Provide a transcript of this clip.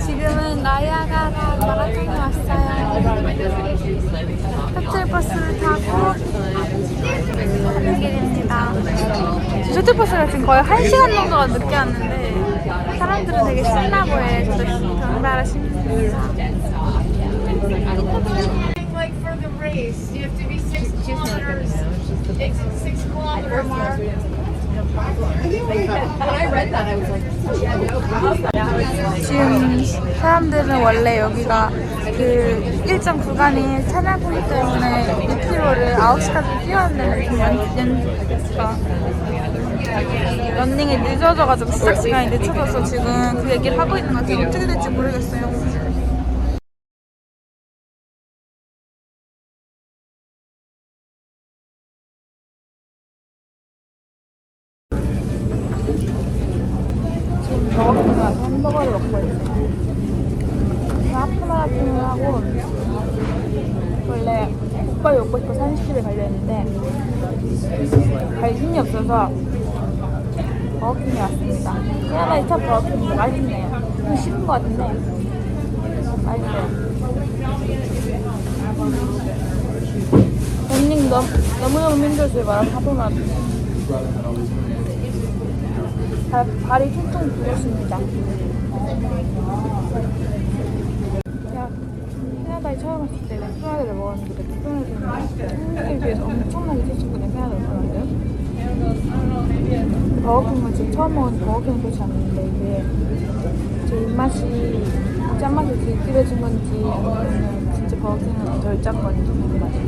지금은 나야가라 마라톤에 왔어요. 셔틀버스를 타고 가는 길입니다. 셔틀버스가 지금 거의 1시간 정도가 늦게 왔는데 사람들은 되게 신나 보여요. 저도 덩달아 신납니다. Like for the race, you have to be six kilometers. Six, six kilometers. When I read that, I was like, yeah, no problem. 지금 사람들은 원래 여기가 그 일정 구간이 차량구기 때문에 6km를 9시까지 뛰었는데 지금 연, 연, 그러니까 런닝이 늦어져가지고 시작 시간이 늦춰져서 지금 그 얘기를 하고 있는 것 같아요. 어떻게 될지 모르겠어요. 버거킹 가서 햄버거를 먹고 있어요. 하프마라톤을 하고 원래 국밥이 먹고 싶어 30km 가려 했는데 갈 힘이 없어서 버거킹에 왔습니다. 캐나다의 첫 버거킹인데 맛있네요. 좀 식은 것 같은데 맛있어요. 런닝 너무, 너무너무 힘들었어요. 마라톤 하프마라톤. 발, 발이 퉁퉁 부었습니다. 캐나다에 처음 왔을 때 맥도날드를 먹었는데 맥도날드는 한국에 비해서 엄청나게 쳤었거든요. 캐나다를 먹었는데 버거킹은 지금 처음 먹은 버거킹은 그렇지 않는데 이게 제 입맛이 짠맛이 들끓여진 건지 아니면 진짜 버거킹은 덜 짠 건지 궁금하죠.